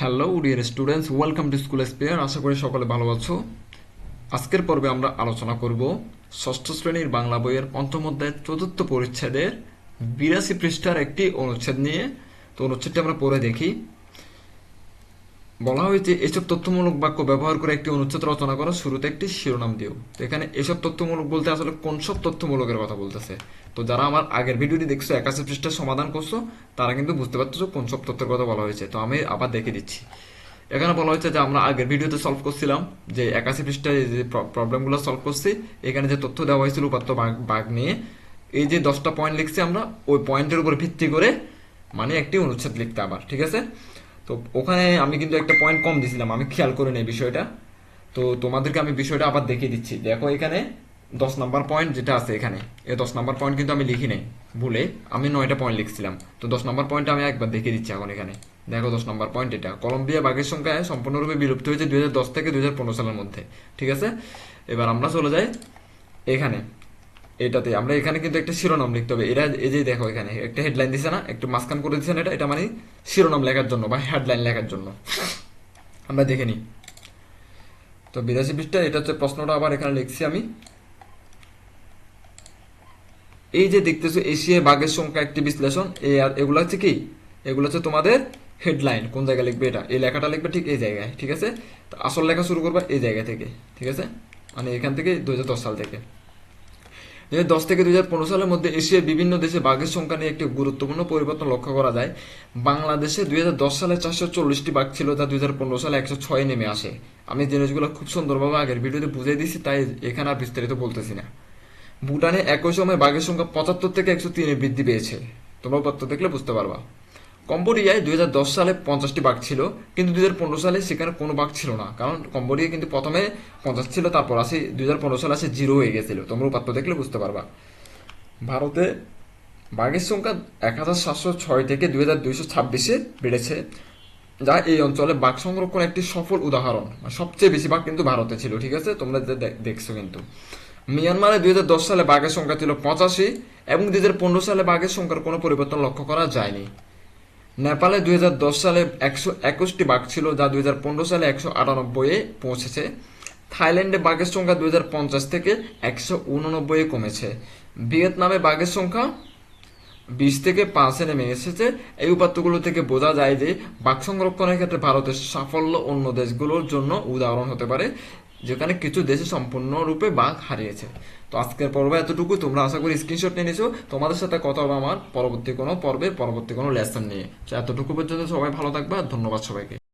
Hello dear students welcome to school spare আশা করি সকলে ভালো আছো। আজকের পর্বে আমরা আলোচনা করব ষষ্ঠ শ্রেণির বাংলা বইয়ের পঞ্চম অধ্যায়ের চতুর্থ পরিচ্ছেদের বিরাশি পৃষ্ঠার একটি অনুচ্ছেদ নিয়ে। তো অনুচ্ছেদটি আমরা পড়ে দেখি। বলা হয়েছে, এসব তথ্যমূলক বাক্য ব্যবহার করে একটি অনুচ্ছেদ রচনা করো শুরুতে একটি শিরোনাম দিও। তো এখানে এসব তথ্যমূলক বলতে আসলে কোন সব তথ্যমূলকের কথা বলতেছে? তো যারা আমার আগের ভিডিওটি দেখছ, একাশি পৃষ্ঠার সমাধান করছ, তারা কিন্তু বুঝতে পারছ কোন সব তথ্যের কথা বলা হয়েছে। তো আমি আবার দেখে দিচ্ছি। এখানে বলা হয়েছে যে, আমরা আগের ভিডিওতে সলভ করছিলাম যে, একাশি পৃষ্ঠায় যে প্রবলেমগুলো সলভ করছি, এখানে যে তথ্য দেওয়া হয়েছিল উপাত্ত বাঘ নিয়ে, এই যে দশটা পয়েন্ট লিখছি আমরা, ওই পয়েন্টের উপর ভিত্তি করে মানে একটি অনুচ্ছেদ লিখতে আবার, ঠিক আছে? তো ওখানে আমি কিন্তু একটা পয়েন্ট কম দিছিলাম, আমি খেয়াল করে নেই বিষয়টা। তো তোমাদেরকে আমি বিষয়টা আবার দেখিয়ে দিচ্ছি। দেখো এখানে দশ নাম্বার পয়েন্ট যেটা আছে এখানে, এই দশ নাম্বার পয়েন্ট কিন্তু আমি লিখি নাই, ভুলে আমি নয়টা পয়েন্ট লিখছিলাম। তো দশ নাম্বার পয়েন্ট আমি একবার দেখিয়ে দিচ্ছি এখন এখানে। দেখো দশ নাম্বার পয়েন্ট এটা, কলম্বিয়া বাঘের সংখ্যা সম্পূর্ণরূপে বিলুপ্ত হয়েছে দু হাজার দশ থেকে দু হাজার পনেরো সালের মধ্যে, ঠিক আছে? এবার আমরা চলে যাই এখানে। এটাতে। আমরা এখানে কিন্তু একটা শিরোনাম লিখতে হবে। এরা এই যে দেখো এখানে, একটা হেডলাইন দিছে না, একটু মাঝখান করে দিছে না এটা? এটা মানে শিরোনাম লেখার জন্য বা হেডলাইন লেখার জন্য। আমরা দেখে নিই। তো বিরাশি পৃষ্ঠা, এটা হচ্ছে প্রশ্নটা আবার এখানে লিখছি আমি। এই যে দেখতেছো এশিয়া বাঘের সংখ্যা একটি বিশ্লেষণ। এই আর এগুলো হচ্ছে কি? এগুলো হচ্ছে তোমাদের হেডলাইন কোন জায়গায় লিখবে এটা? এই লেখাটা লিখবে ঠিক এই জায়গায়, ঠিক আছে? তো আসল লেখা শুরু করবা এই জায়গা থেকে, ঠিক আছে? মানে এখান থেকে দুই হাজার দশ সাল থেকে। দশ থেকে দুই হাজার পনেরো সালের মধ্যে এশিয়ার বিভিন্ন দেশে বাঘের সংখ্যা নিয়ে একটি গুরুত্বপূর্ণ পরিবর্তন লক্ষ্য করা যায়। বাংলাদেশে দুই সালে চারশো চল্লিশটি বাঘ ছিল, যা দুই হাজার পনেরো সালে একশো ছয় নেমে আসে। আমি জিনিসগুলো খুব সুন্দরভাবে আগের ভিডিওতে বুঝিয়ে দিয়েছি, তাই এখানে আর বিস্তারিত বলতেছি না। ভুটানে একই সময় বাঘের সংখ্যা পঁচাত্তর থেকে একশো তিনে বৃদ্ধি পেয়েছে। তোমরা পত্র দেখলে বুঝতে পারবা। কম্বোডিয়ায় দুই হাজার দশ সালে পঞ্চাশটি বাঘ ছিল, কিন্তু দুই হাজার পনেরো সালে সেখানে কোনো বাঘ ছিল না। কারণ কম্বোডিয়া কিন্তু প্রথমে পঞ্চাশ ছিল, তারপর আসে দুই সালে আসে জিরো হয়ে গেছিল। তোমরা উপাত্ত দেখলে বুঝতে পারবা। ভারতে বাঘের সংখ্যা এক হাজার সাতশো ছয় থেকে দুই হাজার দুইশো ছাব্বিশে বেড়েছে, যা এই অঞ্চলে বাঘ সংরক্ষণ একটি সফল উদাহরণ। মানে সবচেয়ে বেশি বাঘ কিন্তু ভারতে ছিল, ঠিক আছে? তোমরা দেখছ কিন্তু। মিয়ানমারে দুই হাজার দশ সালে বাঘের সংখ্যা ছিল পঁচাশি এবং দুই হাজার পনেরো সালে বাঘের সংখ্যার কোনো পরিবর্তন লক্ষ্য করা যায়নি। নেপালে দুই হাজার দশ সালে একশো একুশটি বাঘ ছিল, যা দুই হাজার পনেরো সালে একশো আটানব্বই পৌঁছেছে। থাইল্যান্ডে বাঘের সংখ্যা দু হাজার পঞ্চাশ থেকে একশো উননব্বই কমেছে। ভিয়েতনামে বাঘের সংখ্যা বিশ থেকে পাঁচে নেমে এসেছে। এই উপাত্তগুলো থেকে বোঝা যায় যে, বাঘ সংরক্ষণের ক্ষেত্রে ভারতের সাফল্য অন্য দেশগুলোর জন্য উদাহরণ হতে পারে। যেখানে কিছু দেশে সম্পূর্ণরূপে বাঘ হারিয়েছে। তো আজকের পর্ব এতটুকু। তোমরা আশা করি স্ক্রিনশট নিয়ে নিছো। তোমাদের সাথে কথা হবে আমার পরবর্তী কোনো পর্বের পরবর্তী কোনো লেসন নিয়ে। তো এতটুকু পর্যন্ত সবাই ভালো থাকবে। আর ধন্যবাদ সবাইকে।